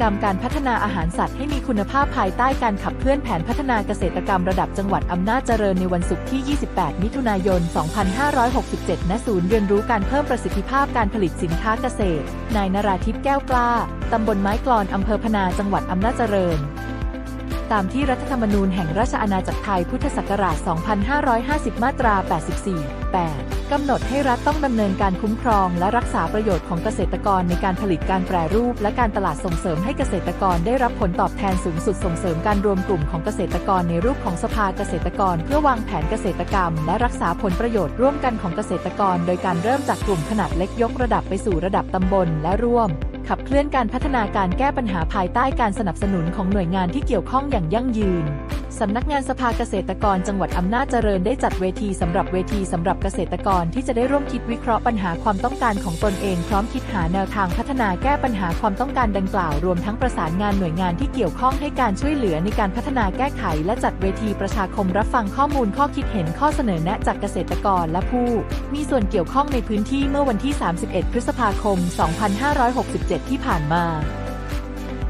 กรรมการพัฒนาอาหารสัตว์ให้มีคุณภาพภายใต้การขับเคลื่อนแผนพัฒนาเกษตรกรรมระดับจังหวัดอำนาจเจริญในวันศุกร์ที่ 28 มิถุนายน 2567 ณ ศูนย์เรียนรู้การเพิ่มประสิทธิภาพการผลิตสินค้าเกษตร นายนราทิพย์แก้วกล้า ตำบลไม้กลอน อำเภอพนา จังหวัดอำนาจเจริญ ตามที่รัฐธรรมนูญแห่งราชอาณาจักรไทยพุทธศักราช 2550 มาตรา 84 8 กำหนดให้รัฐต้องดำเนินการคุ้มครอง และรักษาประโยชน์ของเกษตรกรในการผลิตการแปรรูป และการตลาดส่งเสริมให้เกษตรกรได้รับผลตอบแทนสูงสุดส่งเสริมการรวมกลุ่มของเกษตรกรในรูปของสภาเกษตรกร เพื่อวางแผนเกษตรกรรม และรักษาผลประโยชน์ร่วมกันของเกษตรกร โดยการเริ่มจากกลุ่มขนาดเล็กยกระดับไปสู่ระดับตำบลและร่วม ขับเคลื่อนการพัฒนาการแก้ปัญหาภายใต้การสนับสนุนของหน่วยงานที่เกี่ยวข้องอย่างยั่งยืน สำนักงานสภาเกษตรกรจังหวัดอำนาจเจริญได้จัดเวทีสำหรับเวทีสำหรับเกษตรกรที่จะได้ร่วมคิดวิเคราะห์ปัญหาความต้องการของตนเอง พร้อมคิดหาแนวทางพัฒนาแก้ปัญหาความต้องการดังกล่าว รวมทั้งประสานงานหน่วยงานที่เกี่ยวข้องให้การช่วยเหลือในการพัฒนาแก้ไข และจัดเวทีประชาคมรับฟังข้อมูลข้อคิดเห็นข้อเสนอแนะจากเกษตรกรและผู้ มีส่วนเกี่ยวข้องในพื้นที่เมื่อวันที่ 31 พฤษภาคม 2567 ที่ผ่านมา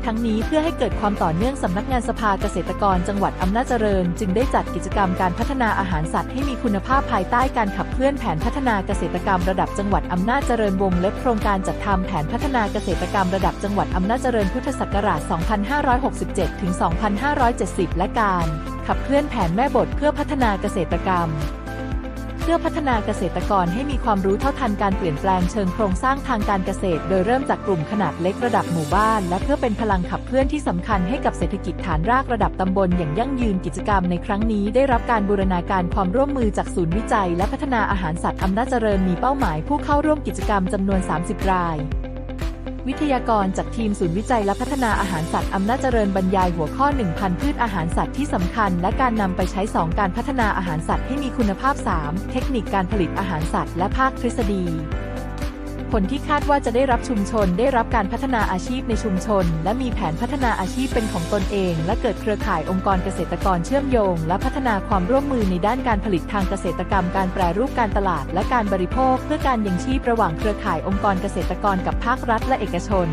ทั้งนี้เพื่อให้เกิดความต่อเนื่องสำนักงานสภาเกษตรกรจังหวัดอำนาจเจริญ จึงได้จัดกิจกรรมการพัฒนาอาหารสัตว์ให้มีคุณภาพภายใต้การขับเคลื่อนแผนพัฒนาเกษตรกรรมระดับจังหวัดอำนาจเจริญวงเล็บโครงการจัดทำแผนพัฒนาเกษตรกรรมระดับจังหวัดอำนาจเจริญพุทธศักราช 2567 ถึง 2570 และการขับเคลื่อนแผนแม่บทเพื่อพัฒนาเกษตรกรรม พื่อพัฒนาเกษตรกรให้มีความรู้เท่าทันการเปลี่ยนแปลงเชิงโครงสร้างทางการเกษตร โดยเริ่มจากกลุ่มขนาดเล็กระดับหมู่บ้าน และเพื่อเป็นพลังขับเคลื่อนที่สำคัญให้กับเศรษฐกิจฐานรากระดับตำบลอย่างยั่งยืนกิจกรรมในครั้งนี้ ได้รับการบูรณาการความร่วมมือจากศูนย์วิจัย และพัฒนาอาหารสัตว์อำนาจเจริญมีเป้าหมายผู้เข้าร่วมกิจกรรมจำนวน 30 ราย วิทยากรจากทีมศูนย์วิจัยและพัฒนาอาหารสัตว์อำนาจเจริญบรรยายหัวข้อ 1,000 พืชอาหารสัตว์ที่สำคัญ และการนำไปใช้ 2 การพัฒนาอาหารสัตว์ให้มีคุณภาพ 3 เทคนิคการผลิตอาหารสัตว์และภาคทฤษฎี ผลที่คาดว่าจะได้รับชุมชนได้รับการพัฒนาอาชีพในชุมชน และมีแผนพัฒนาอาชีพเป็นของตนเอง และเกิดเครือข่ายองค์กรเกษตรกรเชื่อมโยง และพัฒนาความร่วมมือในด้านการผลิตทางเกษตรกรรม การแปรรูปการตลาด และการบริโภค เพื่อการยังชีพระหว่างเครือข่ายองค์กรเกษตรกรกับภาครัฐและเอกชน